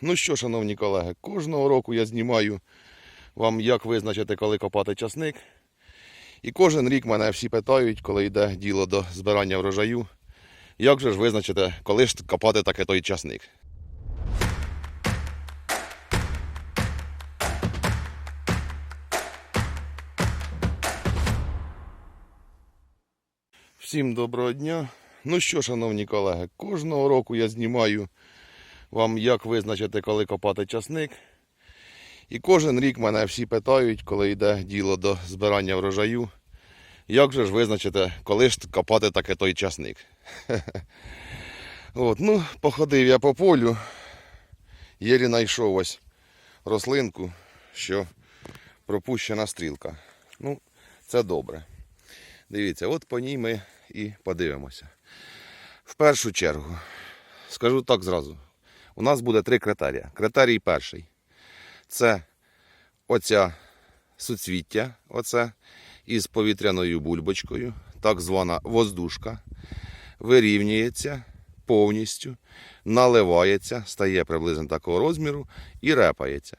Ну що, шановні колеги, кожного року я знімаю вам, як визначити, коли копати часник. І кожен рік мене всі питають, коли йде діло до збирання врожаю, як же ж визначити, коли ж копати таке той часник. Всім доброго дня. Ну що, шановні колеги, кожного року я знімаю вам, як визначити, коли копати часник. І кожен рік мене всі питають, коли йде діло до збирання врожаю, як же ж визначити, коли ж копати таке той часник. От, ну, походив я по полю, єлі знайшов ось рослинку, що пропущена стрілка. Ну, це добре. Дивіться, от по ній ми і подивимося. В першу чергу, скажу так зразу, у нас буде три критерії. Критерій перший це оця суцвіття, оце, із повітряною бульбочкою, так звана воздушка, вирівнюється повністю, наливається, стає приблизно такого розміру і репається.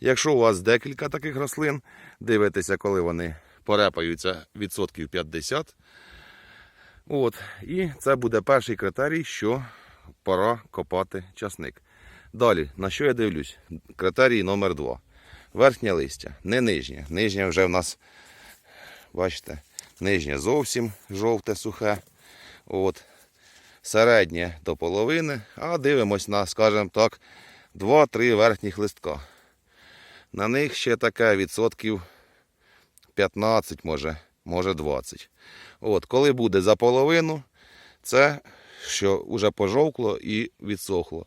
Якщо у вас декілька таких рослин, дивитеся, коли вони порепаються відсотків 50. От, і це буде перший критерій, що пора копати часник. Далі, на що я дивлюсь? Критерій номер 2 Верхнє листя, не нижнє. Нижнє вже в нас, бачите, нижнє зовсім жовте, сухе. От. Середнє до половини, а дивимось на, скажімо так, 2-3 верхніх листка. На них ще таке відсотків 15, може, може 20. От, коли буде за половину, це що вже пожовкло і відсохло.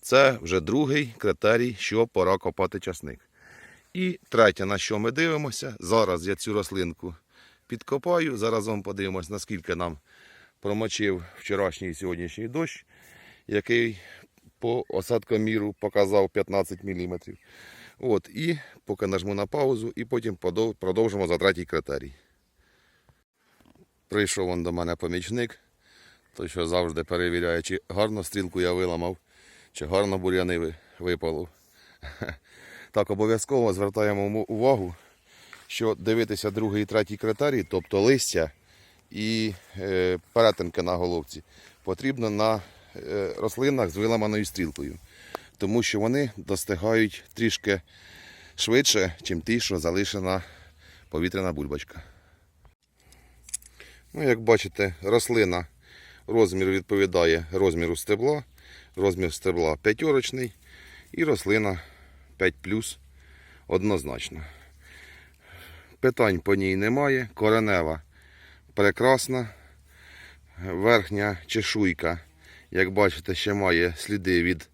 Це вже другий критерій, що пора копати часник. І третє, на що ми дивимося, зараз я цю рослинку підкопаю, заразом подивимось, наскільки нам промочив вчорашній і сьогоднішній дощ, який по осадкоміру показав 15 мм. От, і поки нажму на паузу, і потім продовжимо за третій критерій. Прийшов он до мене помічник, той, що завжди перевіряє, чи гарно стрілку я виламав, чи гарно бур'яни ви- випалив. Так, обов'язково звертаємо увагу, що дивитися другий і третій критерій, тобто листя і е, перетинки на головці, потрібно на е, рослинах з виламаною стрілкою, тому що вони достигають трішки швидше, ніж ті, що залишена повітряна бульбочка. Ну, як бачите, рослина розмір відповідає розміру стебла. Розмір стебла п'ятьорочний і рослина 5 однозначно. Питань по ній немає. Коренева прекрасна. Верхня чешуйка, як бачите, ще має сліди від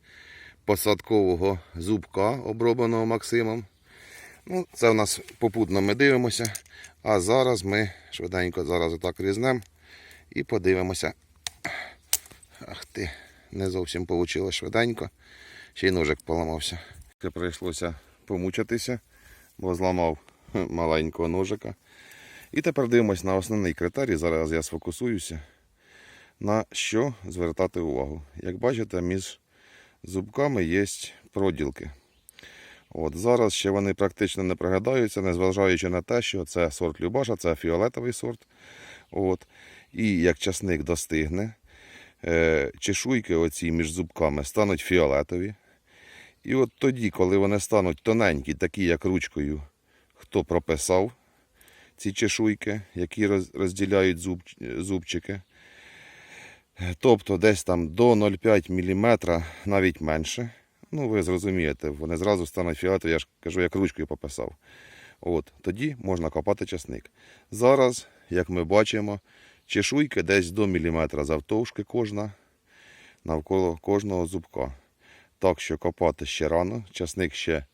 посадкового зубка, обробленого Максимом. Ну, це у нас попутно ми дивимося. А зараз ми швиденько зараз отак різнемо і подивимося. Ах ти, не зовсім вийшло швиденько. Ще й ножик поламався. Це прийшлося помучитися, бо зламав маленького ножика. І тепер дивимось на основний критерій. Зараз я сфокусуюся. На що звертати увагу. Як бачите, між зубками є проділки. От, зараз ще вони практично не пригадаються, незважаючи на те, що це сорт Любаша, це фіолетовий сорт. От. І як часник достигне, е, чешуйки оці між зубками стануть фіолетові. І от тоді, коли вони стануть тоненькі, такі як ручкою, хто прописав ці чешуйки, які розділяють зуб, зубчики, тобто десь там до 0,5 мм, навіть менше. Ну, ви зрозумієте, вони зразу стануть фіолетові, я ж кажу, як ручкою пописав. От, тоді можна копати часник. Зараз, як ми бачимо, чешуйки десь до міліметра завтовшки кожна навколо кожного зубка. Так що копати ще рано, часник ще,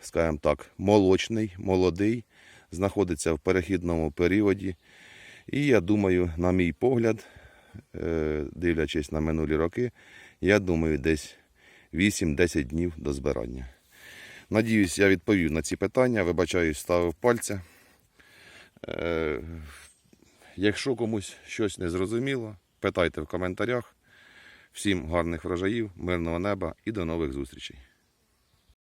скажімо так, молочний, молодий, знаходиться в перехідному періоді. І я думаю, на мій погляд, е, дивлячись на минулі роки, я думаю, десь 8-10 днів до збирання. Надіюсь, я відповів на ці питання. Вибачаюсь, ставив пальця. Якщо комусь щось не зрозуміло, питайте в коментарях. Всім гарних врожаїв, мирного неба і до нових зустрічей.